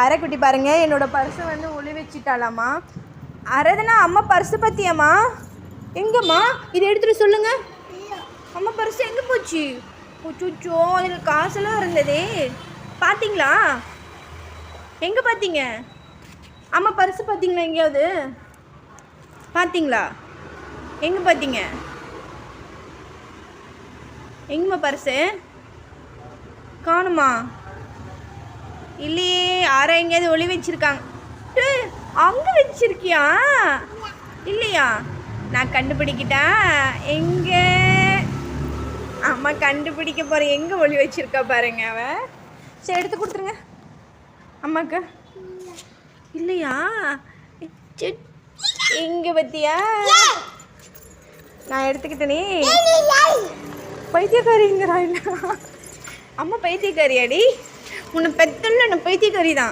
அரைக்குட்டி பாருங்க. என்னோட பர்ஸை வந்து ஒளி வச்சுட்டாலாமா அரதுனா அம்மா பர்ஸு பத்தியாம்மா? எங்கம்மா? இதை எடுத்துட்டு சொல்லுங்க. அம்மா பர்ஸ் எங்கே போச்சு? உச்சுச்சோ அதில் காசெல்லாம் இருந்ததே. பார்த்தீங்களா எங்கே பார்த்தீங்க அம்மா பர்ஸு பார்த்தீங்களா எங்கேயாவது? பார்த்தீங்களா எங்கே பார்த்தீங்க எங்கம்மா பர்ஸு காணுமா இல்லையே யாரை எங்கேயாவது ஒளி வச்சிருக்காங்க. அங்க வச்சிருக்கியா? இல்லையா? நான் கண்டுபிடிக்கிட்டேன். எங்க? அம்மா கண்டுபிடிக்க போறேன் எங்க ஒளி வச்சிருக்கா பாருங்க அவ. சரி எடுத்து கொடுத்துருங்க. அம்மாக்கு. இல்லையா? எங்க பத்தியா? நான் எடுத்துக்கிட்டேனே. பைத்தியக்காரிங்கிறா இல்ல அம்மா பைத்தியக்காரியாடி? உன்னை பெத்தல நான் பைத்தியக்காரி தான்